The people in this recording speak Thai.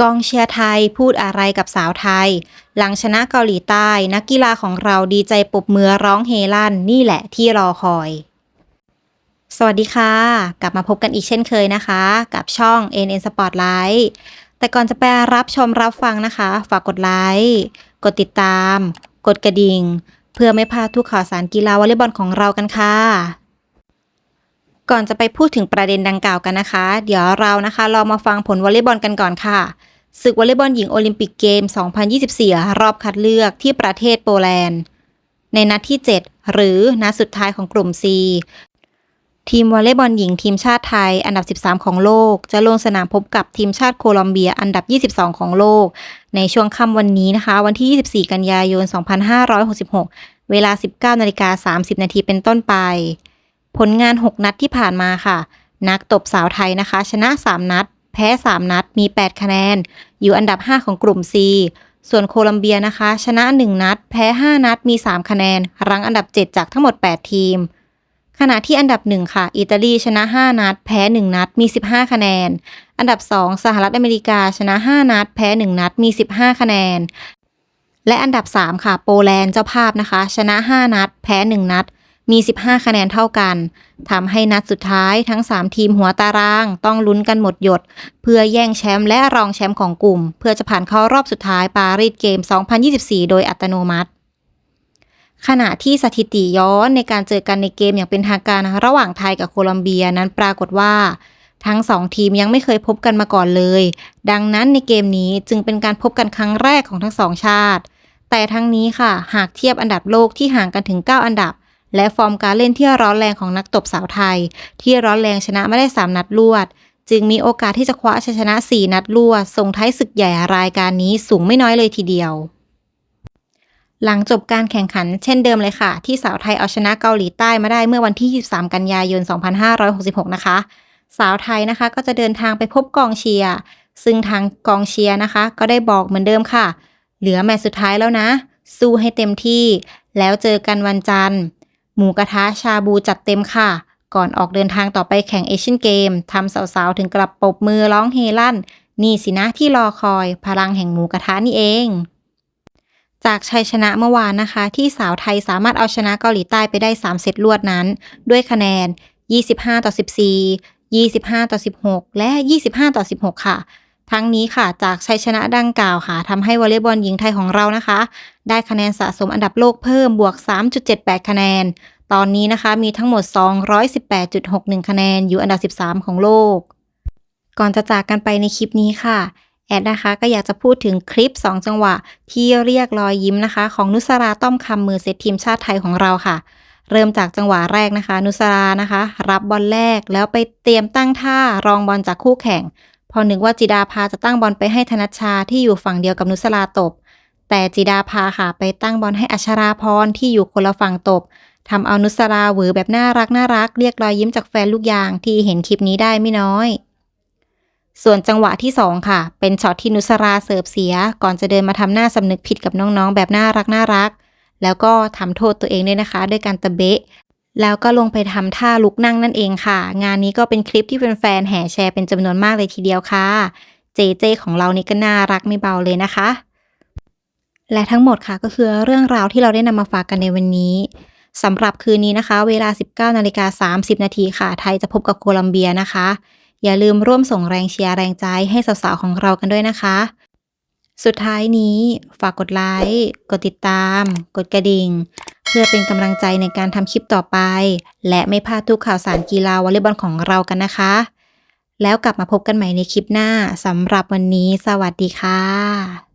กองเชียร์ไทยพูดอะไรกับสาวไทย หลังชนะเกาหลีใต้ นักกีฬาของเราดีใจปบมือร้องเฮลั่นนี่แหละที่รอคอย สวัสดีค่ะ กลับมาพบกันอีกเช่นเคยนะคะ กับช่อง NN Spotlight แต่ก่อนจะไปรับชมรับฟังนะคะ ฝากกดไลค์กดติดตาม กดกระดิ่ง เพื่อไม่พลาดทุกข่าวสารกีฬาวอลเลย์บอลของเรากันค่ะ ก่อนจะไปพูดถึงประเด็นดังกล่าวกันนะคะ เดี๋ยวเรานะคะลองมาฟังผลวอลเลย์บอลกันก่อนค่ะศึกวอลเลย์บอลหญิงโอลิมปิกเกม 2024 รอบคัดเลือกที่ประเทศโปแลนด์ ในนัดที่ 7 หรือนัดสุดท้ายของกลุ่ม C ทีมวอลเลย์บอลหญิงทีมชาติไทย อันดับ 13 ของโลก จะลงสนามพบกับทีมชาติโคลอมเบียอันดับ 22 ของโลก ในช่วงค่ำวันนี้นะคะ วันที่ 24 กันยายน 2566 เวลา 19นาฬิกา30 นาทีเป็นต้นไป ผลงาน 6 นัดที่ผ่านมาค่ะ นักตบสาวไทยนะคะ ชนะ 3 นัด แพ้ 3 นัด มี 8 คะแนน อยู่อันดับ 5 ของกลุ่ม C ส่วนโคลัมเบียนะคะ ชนะ 1 นัด แพ้ 5 นัด มี 3 คะแนน รั้งอันดับ 7 จากทั้งหมด 8 ทีม ขณะที่อันดับ 1 ค่ะ อิตาลีชนะ 5 นัด แพ้ 1 นัด มี 15 คะแนน อันดับ 2 สหรัฐอเมริกาชนะ 5 นัด แพ้ 1 นัด มี 15 คะแนน และอันดับ 3 ค่ะ โปแลนด์เจ้าภาพนะคะ ชนะ 5 นัด แพ้ 1 นัด มี 15 คะแนนเท่ากันทำให้นัดสุดท้ายทั้ง 3 ทีมหัวตารางต้องลุ้นกันหมดหยด เพื่อแย่งแชมป์และรองแชมป์ของกลุ่ม เพื่อจะผ่านเข้ารอบสุดท้ายปารีสเกม 2024 โดยอัตโนมัติ ขณะที่สถิติย้อนในการเจอกันในเกมอย่างเป็นทางการระหว่างไทยกับโคลอมเบียนั้นปรากฏว่าทั้งสองทีมยังไม่เคยพบกันมาก่อนเลย ดังนั้นในเกมนี้จึงเป็นการพบกันครั้งแรกของทั้งสองชาติ แต่ทั้งนี้ค่ะ หากเทียบอันดับโลกที่ห่างกันถึง 9 อันดับ และฟอร์มการเล่นที่ร้อนแรงของนักตบสาวไทย ที่ร้อนแรงชนะไม่ได้ 3 นัดรวด จึงมีโอกาสที่จะคว้าชัยชนะ 4 นัดรวดส่งท้ายศึกใหญ่รายการนี้สูงไม่น้อยเลยทีเดียว หลังจบการแข่งขันเช่นเดิมเลยค่ะ ที่สาวไทยเอาชนะเกาหลีใต้มาได้เมื่อวันที่ 23 กันยายน 2566 นะคะ สาวไทยนะคะก็จะเดินทางไปพบกองเชียร์ซึ่งทางกองเชียร์นะคะ ก็ได้บอกเหมือนเดิมค่ะ เหลือแมตช์สุดท้ายแล้วนะ สู้ให้เต็มที่ แล้วเจอกันวันจันทร์ หมูกระทะชาบูจัดเต็มค่ะ ก่อนออกเดินทางต่อไปแข่งเอเชียนเกมทำสาวๆ ถึงกลับปบมือร้องเฮลั่น นี่สินะที่รอคอยพลังแห่งหมูกระทะนี่เอง จากชัยชนะเมื่อวานนะคะ ที่สาวไทยสามารถเอาชนะเกาหลีใต้ไปได้ 3 เซตรวดนั้น ด้วยคะแนน 25 ต่อ 14 25 ต่อ 16 และ 25 ต่อ 16 ค่ะ ทั้งนี้ค่ะจากชัยชนะดังกล่าวค่ะทำให้วอลเลย์บอลหญิงไทยของเรานะคะ ได้คะแนนสะสมอันดับโลกเพิ่มบวก 3.78 คะแนน ตอนนี้นะคะมีทั้งหมด 218.61 คะแนนอยู่อันดับ 13 ของโลก ก่อนจะจากกันไปในคลิปนี้ค่ะ แอดนะคะก็อยากจะพูดถึงคลิป 2 จังหวะ ที่เรียกรอยยิ้มนะคะ ของนุสราต้อมคำมือเซตทีมชาติไทยของเราค่ะเริ่มจากจังหวะแรกนะคะ นุสรานะคะ รับบอลแรกแล้วไปเตรียมตั้งท่ารองบอลจากคู่แข่ง อนึกว่าจิดาภาจะตั้งบอลไปให้ธนัชชาที่อยู่ฝั่งเดียวกับนุสราตบ แต่จิดาภาค่ะไปตั้งบอลให้อัชราพรที่อยู่คนละฝั่งตบทำเอานุสราหวือแบบน่ารักน่ารักเรียกรอยยิ้มจากแฟนลูกยางที่เห็นคลิปนี้ได้ไม่น้อย ส่วนจังหวะที่ 2 ค่ะ เป็นช็อตที่นุสราเสิร์ฟเสีย ก่อนจะเดินมาทำหน้าสำนึกผิดกับน้องๆ แบบน่ารักน่ารัก แล้วก็ทำโทษตัวเองด้วยนะคะ ด้วยการตะเบะ แล้วก็ลงไปทำท่าลุกนั่งนั่นเองค่ะ งานนี้ก็เป็นคลิปที่แฟนๆแห่แชร์เป็นจำนวนมากเลยทีเดียวค่ะ เจเจของเรานี่ก็น่ารักไม่เบาเลยนะคะ และทั้งหมดค่ะก็คือเรื่องราวที่เราได้นำมาฝากกันในวันนี้สำหรับคืนนี้นะคะ เวลา 19นาฬิกา30 นาทีค่ะ ไทยจะพบกับโคลัมเบียนะคะ อย่าลืมร่วมส่งแรงเชียร์แรงใจให้สาวๆของเรากันด้วยนะคะ สุดท้ายนี้ฝากกดไลค์ กดติดตาม กดกระดิ่ง เพื่อเป็นกำลังใจในการทำคลิปต่อไป และไม่พลาดทุกข่าวสารกีฬาวอลเลย์บอลของเรากันนะคะ แล้วกลับมาพบกันใหม่ในคลิปหน้าสำหรับวันนี้ สวัสดีค่ะ